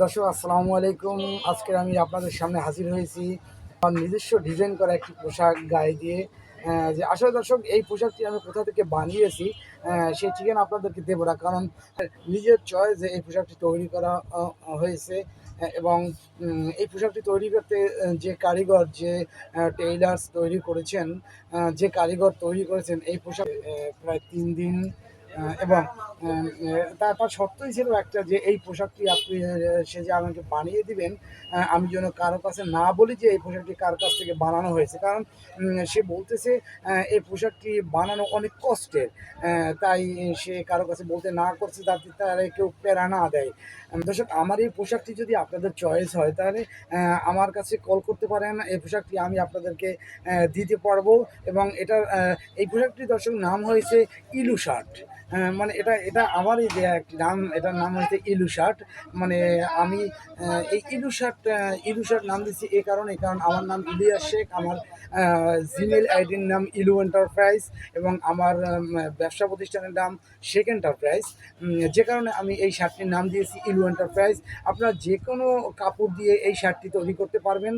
দর্শক, আসসালামু আলাইকুম। আজকে আমি আপনাদের সামনে হাজির হয়েছি আমার নিজস্ব ডিজাইন করা একটি পোশাক গায়ে দিয়ে। যে আসলে দর্শক, এই পোশাকটি আমি কোথা থেকে বানিয়েছি সেই ঠিকানা আপনাদেরকে দেবো না, কারণ নিজের চয়েসে এই পোশাকটি তৈরি করা হয়েছে। এবং এই পোশাকটি তৈরি করতে যে কারিগর, যে টেইলার্স তৈরি করেছেন যে কারিগর তৈরি করেছেন, এই পোশাক প্রায় তিন দিন এবং তার শর্তই ছিল একটা যে এই পোশাকটি আপনি সে যে আমাকে বানিয়ে দিবেন আমি যেন কারও কাছে না বলি যে এই পোশাকটি কার কাছ থেকে বানানো হয়েছে। কারণ সে বলতেছে এই পোশাকটি বানানো অনেক কষ্টের তাই সে কারও কাছে বলতে না করছে, যাতে তারা কেউ প্রেরণা না দেয়। দর্শক, আমার এই পোশাকটি যদি আপনাদের চয়েস হয়, তাহলে আমার কাছে কল করতে পারেন, এই পোশাকটি আমি আপনাদেরকে দিতে পারব। এবং এটার এই পোশাকটির দর্শক নাম হয়েছে ইলু শার্ট। মানে এটা এটা আমারই দেয়া একটি নাম, এটার নাম হচ্ছে ইলু শার্ট। মানে আমি এই ইলু শার্ট ইলু শার্ট নাম দিচ্ছি এই কারণে, কারণ আমার নাম ইলিয়াস শেখ, আমার জিমেল আইডির নাম ইলু এন্টারপ্রাইজ এবং আমার ব্যবসা প্রতিষ্ঠানের নাম শেখ এন্টারপ্রাইজ। যে কারণে আমি এই শার্টটির নাম দিয়েছি ইলু এন্টারপ্রাইজ। আপনারা যে কোনো কাপড় দিয়ে এই শার্টটি তৈরি করতে পারবেন।